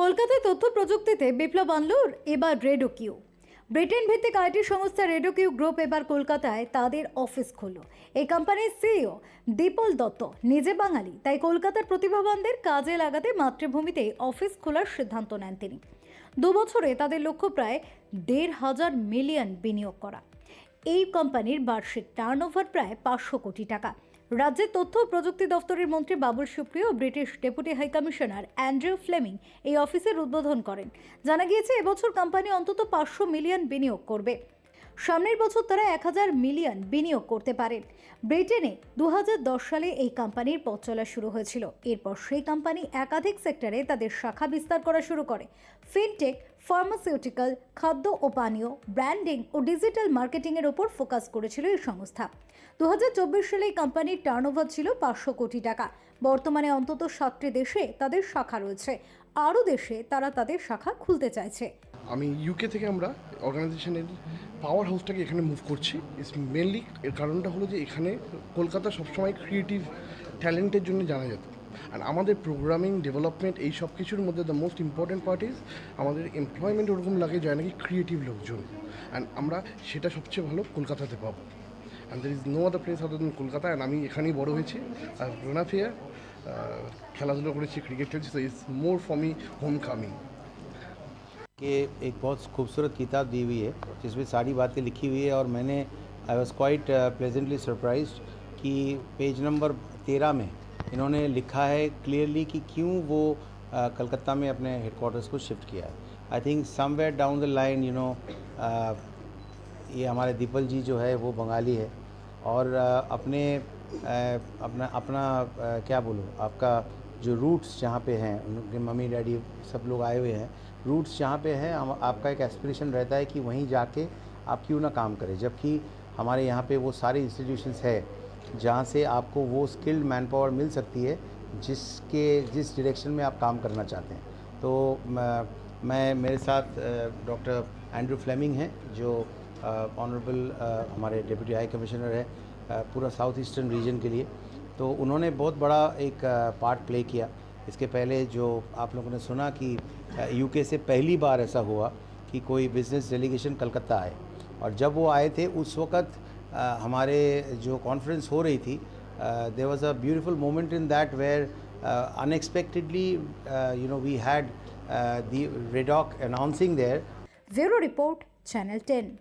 কলকাতায় তথ্য প্রযুক্তিতে বিপ্লব আনল এবার রেডো কিউ। ব্রিটেন ভিত্তিক আইটি সংস্থা রেডো কিউ গ্রুপ এবার কলকাতায় তাদের অফিস খুলল এই কোম্পানির সিইও দীপল দত্ত নিজে বাঙালি, তাই কলকাতার প্রতিভাবানদের কাজে লাগাতে মাতৃভূমিতে অফিস খোলার সিদ্ধান্ত নেন তিনি। দুবছরে তাদের লক্ষ্য প্রায় দেড় হাজার মিলিয়ন বিনিয়োগ করা। এই কোম্পানির বার্ষিক টার্নওভার প্রায় পাঁচশো কোটি টাকা। রাজ্যের তথ্য ও প্রযুক্তি দফতরের মন্ত্রী বাবুল সুপ্রিয় ও British deputy high commissioner Andrew Fleming এই অফিসের উদ্বোধন করেন। জানা গিয়েছে, এবছর কোম্পানি অন্তত পাঁচশো মিলিয়ন বিনিয়োগ করবে। সামনের বছর তারা এক হাজার মিলিয়ন বিনিয়োগ করতে পারেন ব্রিটেনে দু হাজার দশ সালে এই কোম্পানির পথ চলা শুরু হয়েছিল। এরপর সেই কোম্পানি একাধিক সেক্টরে তাদের শাখা বিস্তার করা শুরু করে। ফিনটেক ফার্মাসিউটিক্যাল, খাদ্য ও পানীয়, ব্র্যান্ডিং ও ডিজিটাল মার্কেটিংয়ের ওপর ফোকাস করেছিল এই সংস্থা। দু সালে এই কোম্পানির টার্নওভার ছিল পাঁচশো কোটি টাকা। বর্তমানে অন্তত সাতটি দেশে তাদের শাখা রয়েছে। আরও দেশে তারা তাদের শাখা খুলতে চাইছে। আমি ইউকে থেকে আমরা অর্গানাইজেশনের পাওয়ার হাউসটাকে এখানে মুভ করছি। মেনলি এর কারণটা হলো যে এখানে কলকাতা সবসময় ক্রিয়েটিভ ট্যালেন্টের জন্য জানা যেত। আর আমাদের প্রোগ্রামিং ডেভেলপমেন্ট এই সব কিছুর মধ্যে the most important part is আমাদের এমপ্লয়মেন্ট ওরকম লাগে যায় নাকি ক্রিয়েটিভ লোকজন অ্যান্ড আমরা সেটা সবচেয়ে ভালো কলকাতাতে পাবো and there is no other place other than Kolkata and আমি এখানেই বড় হয়েছি আর রোনাফিয়া খেলাধুলো করেছি ক্রিকেট খেলছি তো it's more for me home coming कि एक बहुत खूबसूरत किताब दी हुई है जिसमें सारी बातें लिखी हुई है और मैंने I was quite pleasantly surprise कि पेज नंबर तेरह में इन्होंने लिखा है क्लियरली कि क्यों वो कलकत्ता में अपने हेडकोार्टर्स को शिफ्ट किया है। I think somewhere down the line you know ये हमारे दीपल जी जो है वो बंगाली है और uh, अपने uh, अपना अपना uh, क्या बोलूँ आपका जो रूट्स जहाँ पे हैं उनके मम्मी डैडी सब लोग आए हुए हैं रूट्स जहाँ पे हैं आपका एक एस्पिरेशन रहता है कि वहीं जाके आप क्यों ना काम करें जबकि हमारे यहाँ पे वो सारे इंस्टीट्यूशंस है जहाँ से आपको वो स्किल्ड मैन पावर मिल सकती है, जिसके, जिस डायरेक्शन में आप काम करना चाहते हैं। तो मैं मेरे साथ डॉक्टर एंड्रू फ्लेमिंग हैं, जो ऑनरेबल हमारे डिप्टी हाई कमिश्नर है पूरा साउथ ईस्टर्न रीजन के लिए। तो उन्होंने बहुत बड़ा एक पार्ट प्ले किया। इसके पहले जो आप लोगों ने सुना कि यूके से पहली बार ऐसा हुआ कि कोई बिज़नेस डेलीगेशन कलकत्ता आए। और जब वो आए थे, उस वक़्त हमारे जो कॉन्फ्रेंस हो रही थी there was a beautiful moment in that where unexpectedly, we had the Redoc announcing there. Zero Report, Channel 10.